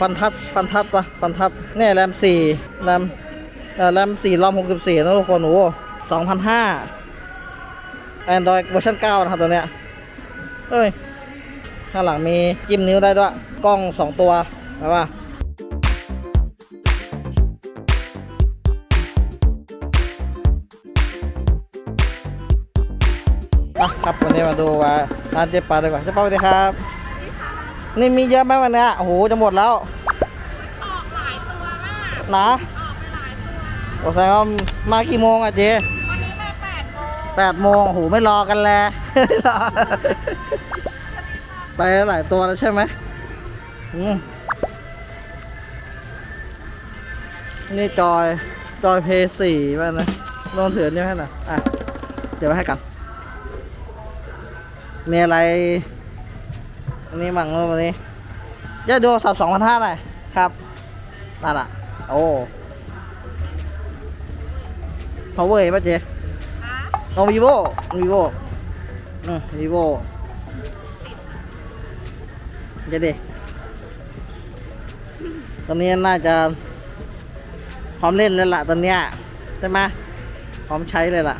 ฟันทัชฟันทัชปะฟันทัชเนี่ยแรมสี่แรมแรมสี่รอมหกสิบสี่นะทุกคนโอ้สองพันห้าแอนดรอยเวอร์ชันเก้านะครับตัวเนี้ยเอ้ยข้างหลังมีจิ้มนิ้วได้ด้วย กล้องสองตัวใช่ปะมาครับวันนี้มาดูว่าร้านเจ๊ปาดีกว่าเจ๊ปาสวัสดีครับ นี่มีเยอะไหมวันเนี้ยโอ้โหจะหมดแล้วออกหลายตัวมาก นะออกไปหลายตัวนะ โอ้แสดงว่ามากี่โมงอะเจ๊วันนี้มาแปดโมงแปดโมงโอ้โหไม่รอกันแล้วไปหลายตัวแล้วใช่ไหมอืมนี่จอยจอยเพย์สี่ป่ะนะลองถือนี่ให้หน่อยอะ เดี๋ยวไว้ให้กันมีอะไร อันนี้มั่งเมื่อวันนี้จะดูสับสองพันห้าหน่อยครับนั่นอะ โอ้ power ป่ะเจ๊คะเอา vivo vivo อืม vivo เดี๋ยวดิตอนนี้น่าจะพร้อมเล่นเลยล่ะตอนเนี้ยใช่ไหมพร้อมใช้เลยล่ะ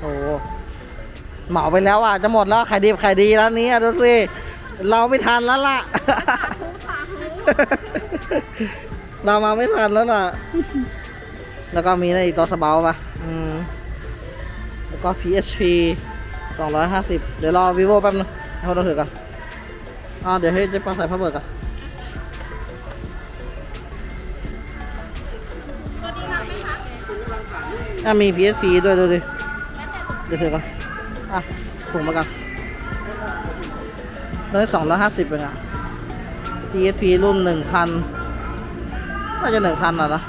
โอ้โห เหมาไปแล้วอะจะหมดแล้วขายดีขายดีแล้วนี้ดูสิเราไม่ทันแล้วล่ะ เรามาไม่ทันแล้วล่ะ แล้วก็มีในอีกตัวสเบาปะอืมแล้วก็ PHP 250 เดี๋ยวรอ vivo แป๊บนึงให้เขาถือกันอ่าเดี๋ยวให้เจ๊ปาใส่ผ้าเบิกกันตัวนี้รับไหมคะอะมี PHP ด้วยดูดิเดี๋ยวถือกัน อะถุงมากันตัวนี้250เป็นอะ PHP รุ่น1,000น่าจะ1,000อะนะ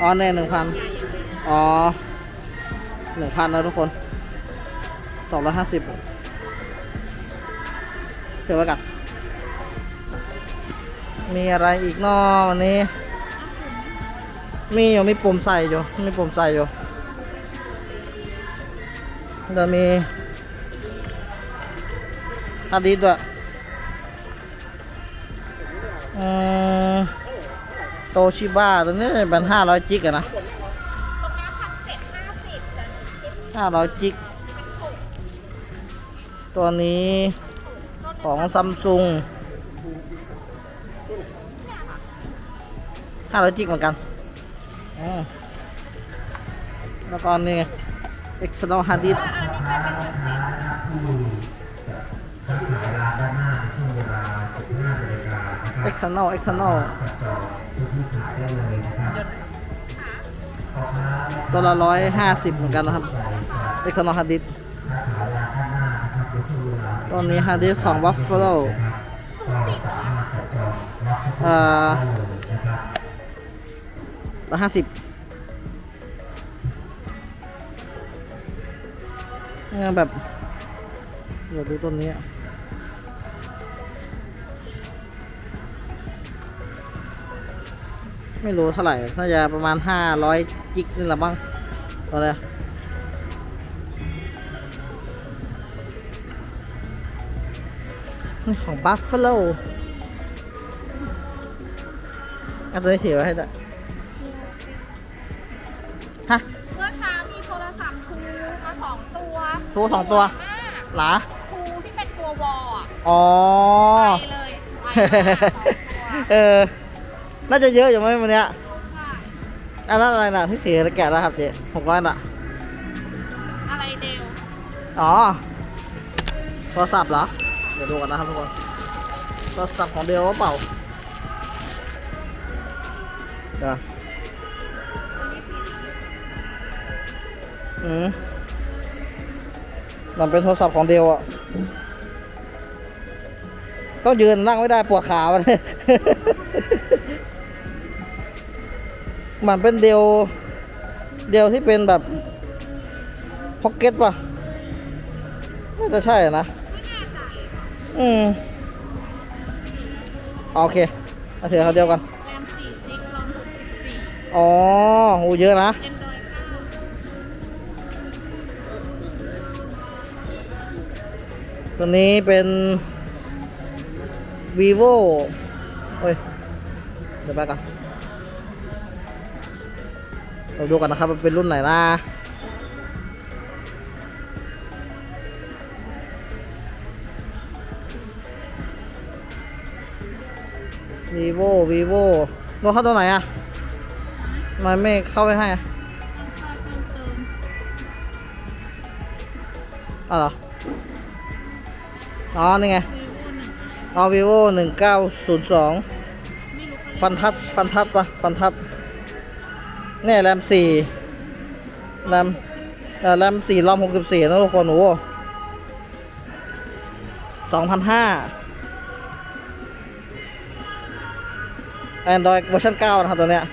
อ๋อแน่หนึ่งพันอ๋อหนึ่งพันนะทุกคนสองร้อยห้าสิบเดี๋ยวไว้กัน มีอะไรอีกนอวันนี้ มีอยู่มีปุ่มใส่อยู่ มีปุ่มใส่อยู่ เดี๋ยวมีฮาดดิสก์ด้วยโตชิบ้าตัวนี้เป็นห้าร้อยจิกอะนะห้าร้อยจิก ตัวนี้ของซัมซุงห้าร้อยจิกเหมือนกัน แล้วก็นี่ external hard disk external external ตัวละร้อยห้าสิบเหมือนกันนะครับ external hard disk ตัวนี้ hard disk ของ Buffalo เอ่อร้อยห้าสิบ งานแบบเดี๋ยวดูต้นนี้ไม่รู้เท่าไหร่ น่าจะประมาณ500กิกนี่แหละบ้างตัวเลยนี่ของ Buffalo อันตัวนี้ถือไว้ให้ด้วย ตัวทูสองตัวมากหรอทูที่เป็นตัววอลอะอ๋อ ไปเลยไปเลยสองตัวเออน่าจะเยอะอยู่ไหมวันเนี้ยใช่อันนั้นอะไรนะที่ถือแกะแล้วครับเจ๊หกร้อยน่ะ อะไรเดลอ๋อ โทรศัพท์เหรอ เดี๋ยวดูกันนะครับทุกคน โทรศัพท์ของเดียวเปล่าเดี๋ยวอืม มันเป็นโทรศัพท์ของเดียวอะต้องยืนนั่งไม่ได้ปวดขา มัน มันเป็นเดียวเดียวที่เป็นแบบพ็อกเก็ตป่ะ น่าจะใช่นะไม่แน่ใจอืม โอเคเอาเถอะเขาเดียวกันแรมสี่จิกรอมหกสิบสี่อ๋อโหเยอะนะ ตัวนี้เป็น vivo เฮ้ย เดี๋ยวไปกันเราดูกันนะครับมันเป็นรุ่นไหนนะ vivo vivo โน้ตเข้าตัวไหนอะทำไมันไม่เข้าไปให้อะชอบเติมเติมอ๋อเหรอ อ๋อ นี่ไงวีโว่หนึ่งอ๋อ vivo หนึ่งเก้าศูนย์สองฟันทัชฟันทัชปะฟันทัชเนี่ยแรมสี่แรมแรมสี่รอมหกสิบสี่นะทุกคนโอ้สองพันห้า Android เวอร์ชันเก้านะครับตัวเนี้ย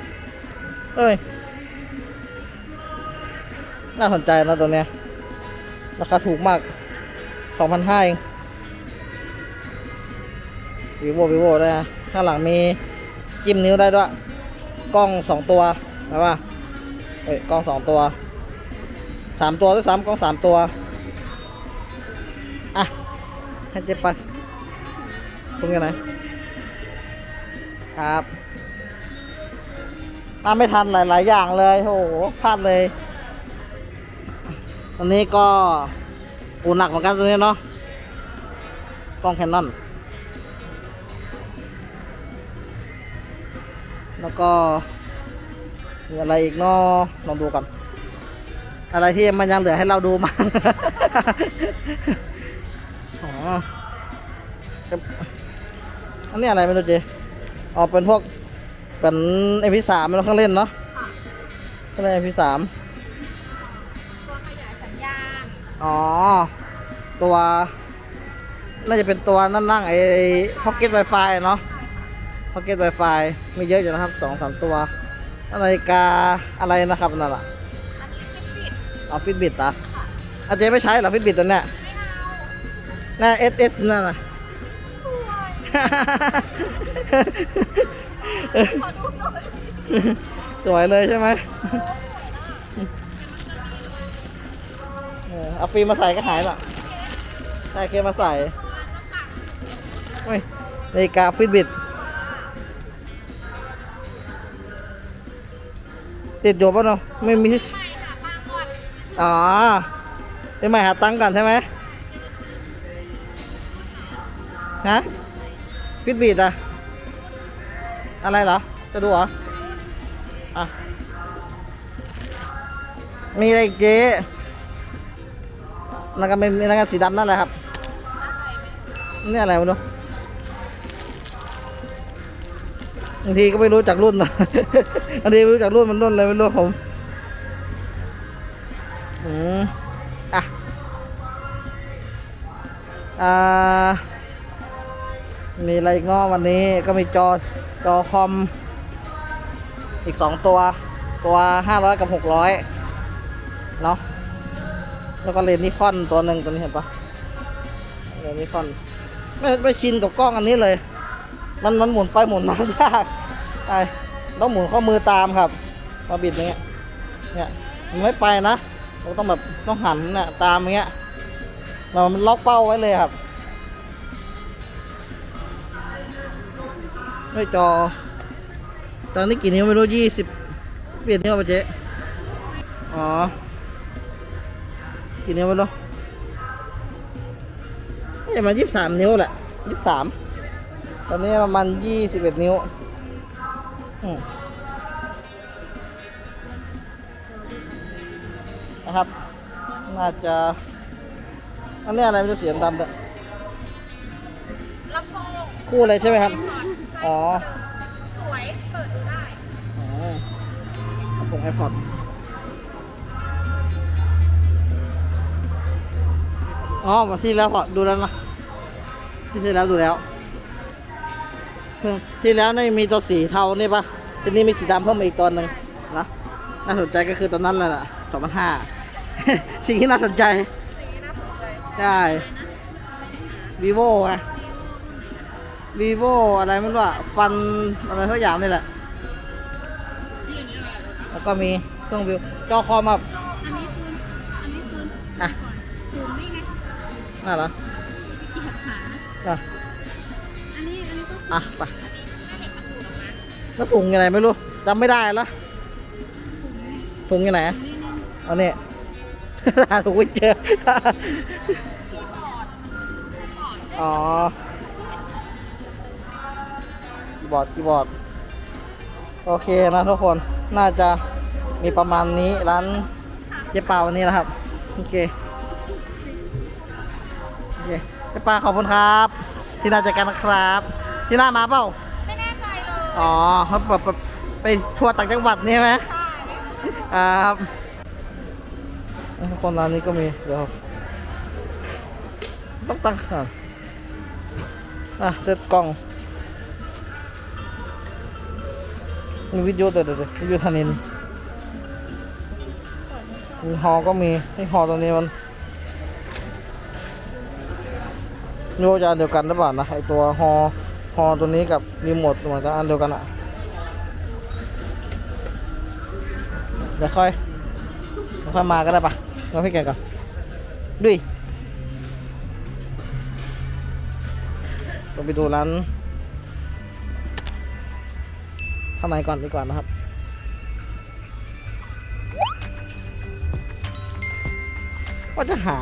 เอ้ย น่าสนใจนะตัวเนี้ย ราคาถูกมากสองพันห้าเอง vivo vivo ได้นะข้างหลังมีจิ้มนิ้วได้ด้วย กล้องสองตัวใช่ป่ะเฮ้ยกล้องสองตัวสามตัวด้วยซ้ำกล้องสามตัว อะให้เจ๊ปักคุณกันไหนครับมาไม่ทันหลาย ๆ อย่างเลย โอ้โหพลาดเลย ตอนนี้ก็อูหนักเหมือนกันตัวนี้เนาะกล้องแคนนอน ก็มีอะไรอีกเนาะลองดูกันอะไรที่มันยังเหลือให้เราดูมั้งอ๋ออันนี้อะไรไม่รู้เจอ๋อเป็นพวกเป็น MP3 ไม่รู้เครื่องเล่นเนาะค่ะเครื่องเล่น MP3 ตัวขยายสัญญาณ อ๋อ ตัว น่าจะเป็นตัวนั่นนั่งไอ้ Pocket Wi-Fi เนาะ Pocket Wi-Fi มีเยอะอยู่นะครับสองสามตัวนาฬิกาอะไรนะครับนั่นแหละอันนี้ฟิตบิดเอาฟิตบิตอะค่ะอาเจไม่ใช้เหรอฟิตบิตตัวเนี้ยไม่เอาน่าเอสเอสนั่นน่ะสวยขอดูหน่อยสวยเลยใช่ไหมเออเอาฟิล์มมาใส่ก็หายละใช่เคมมาใส่โอ้ยนาฬิกาฟิตบิต ติดอยู่ป่ะเนาะไม่มีที่ใหม่ค่ะตามก่อนอ๋อไปใหม่หาตังค์ก่อนใช่ไหมฮะฟิตบีดอะอะไรเหรอ จะดูเหรอ อะ มีอะไรอีกเจ๊นั่นก็ไม่มีนั่นก็สีดำนั่นแหละครับ นี่อะไรไม่รู้บา งทีก็ไม่รู้จักรุ่นนะบางทีไม่รู้จักรุ่นมันรุ่นอะไรไม่รู้ผม อืมอะ อ่า มีอะไรงอวันนี้ก็มีจอ จอคอม อีกสองตัว ตัวห้าร้อยกับหกร้อยเนาะ แล้วก็เลนส์นิคอนตัวหนึ่งตัวนี้เห็นปะเลนส์นิคอน ไม่ไม่ชินกับกล้องอันนี้เลย มันมันหมุนไปหมุนมายากไอ้ต้องหมุนข้อมือตามครับมาบิดอย่างเงี้ยเนี่ยมันไม่ไปนะเราต้องแบบต้องหันเนี่ยตามอย่างเงี้ยเรามันล็อกเป้าไว้เลยครับไม่จอ ตอนนี้กี่นิ้วไม่รู้ยี่สิบเปลี่ยนนิ้วป่ะเจ๊อ๋อ กี่นิ้วไม่รู้นี่ประมายี่สิบสามนิ้วแหละยี่สิบสาม ตอนนี้ประมาณยี่สิบเอ็ดนิ้วอืมนะครับ น่าจะ อันนี้อะไรไม่รู้เสียงดำเลยลำโพงคู่เลยใช่ไหมครับ อ๋อ สวย เปิดได้อ๋อลำโพงไอพอดอ๋อ มาที่แล้วพอดูแล้วนะที่ที่แล้วดูแล้วเพิ่ง ที่แล้วนี่มีตัวสีเทานี่ปะทีนี้มีสีดำเพิ่มมาอีกตัวหนึ่งนะน่าสนใจก็คือตัวนั้นแหละสองพันห้าสิ่งที่น่าสนใจสีน่าสนใจใช่ vivo ไง vivo อะไรไม่รู้อะฟันอะไรสักอย่างนี่แหละ แล้วก็มีเครื่องวิว จอคอมแบบอันนี้คืนอันนี้คืนอะคืนนี่ไงน่าเหรอเหยียบขาอะอัอันนี้ อันนี้ก็อะไปแล้วถุงยังไงไม่รู้จำไม่ได้ละถุงยังไงนี่นี่อันนี้หาถุงไม่เจออ๋อคีย์บอร์ดคีย์บอร์ดโอเคนะทุกคนน่าจะมีประมาณนี้ร้านเจ๊ปาวันนี้นะครับ โอเคโอเคเจ๊ปาขอบคุณครับ ที่น่าเจะกันนะครับ ที่หน้ามาเปล่า ไม่แน่ใจเลยอ๋อเขาแบบแบบไปทัวร์ต่างจังหวัดนี่ใช่ไหมใช่ครับทุกคนร้านนี้ก็มี เดี๋ยวต้องตั้งค่ะอะเซตกล้องมีวิดีโอตัวเดียววิดีโอทันินมีฮอก็มีให้ฮอตัวนี้มันโยจะอันเดียวกันหรือเปล่านะไอตัวฮอ ฮอตัวนี้กับรีโมทเหมือนกันอันเดียวกันอะเดี๋ยวค่อยเดี๋ยวค่อยมาก็ได้ปะเราพี่แกก่อนดุยเราไปดูร้านข้างในก่อนดีกว่านะครับว่าจะหา